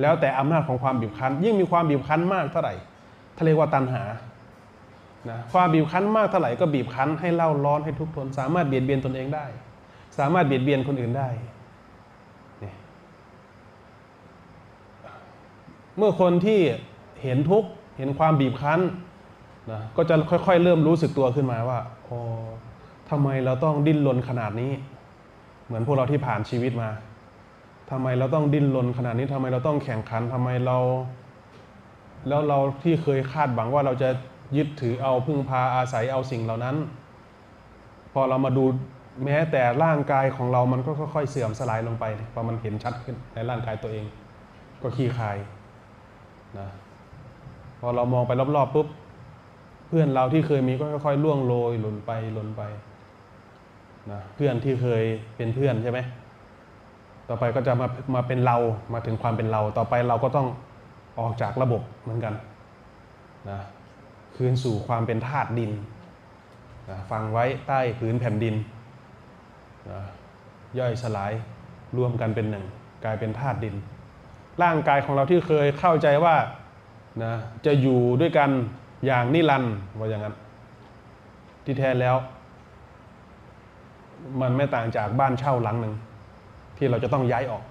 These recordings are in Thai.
แล้วแต่อำนาจของความบีบคั้น ยิ่งมีความบีบคั้นมากเท่าไหร่ทะเรียกว่าตัณหานะความบีบคั้นมากเท่าไหร่ก็บีบคั้นให้เล่าร้อนให้ทุกข์ทน สามารถเบียดเบียนตนเองได้ สามารถเบียดเบียนคนอื่นได้นี่เมื่อคนที่เห็นทุกเห็นความบีบคั้นนะก็จะค่อย ๆ เริ่มรู้สึกตัวขึ้นมาว่าอ๋อทำไมเราต้องดิ้นรนขนาดนี้ เหมือนพวกเราที่ผ่านชีวิตมา ทำไมเราต้องดิ้นรนขนาดนี้ทำไมเราต้องแข่งขันทำไมเรา แล้วเราที่เคยคาดหวังว่าเราจะยึดถือเอาพึ่งพาอาศัยเอาสิ่งเหล่านั้น พอเรามาดูแม้แต่ร่างกายของเรามันก็ค่อยๆเสื่อมสลายลงไปพอมันเห็นชัดขึ้นในร่างกายตัวเอง ก็ขี้คายนะพอเรามองไปรอบๆปุ๊บเพื่อนเราที่เคยมีก็ค่อยๆล่วงโรยหล่นไปหล่นไปนะเพื่อนที่เคยเป็นเพื่อนใช่ไหม ต่อไปก็จะมามาเป็นเรามาถึงความเป็นเรา ต่อไปเราก็ต้องออกจากระบบเหมือนกันนะคืนสู่ความเป็นธาตุดินนะฟังไว้ใต้พื้นแผ่นดินนะย่อยสลายรวมกันเป็นหนึ่ง กลายเป็นธาตุดิน ร่างกายของเราที่เคยเข้าใจว่านะจะอยู่ด้วยกันอย่างนิรันดร์ว่าอย่างนั้น ที่แท้แล้ว มันไม่ต่างจากบ้านเช่าหลังหนึ่ง ที่เราจะต้องย้ายออก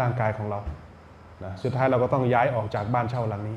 ร่างกายของเรานะสุดท้ายเราก็ต้องย้ายออกจากบ้านเช่าหลังนี้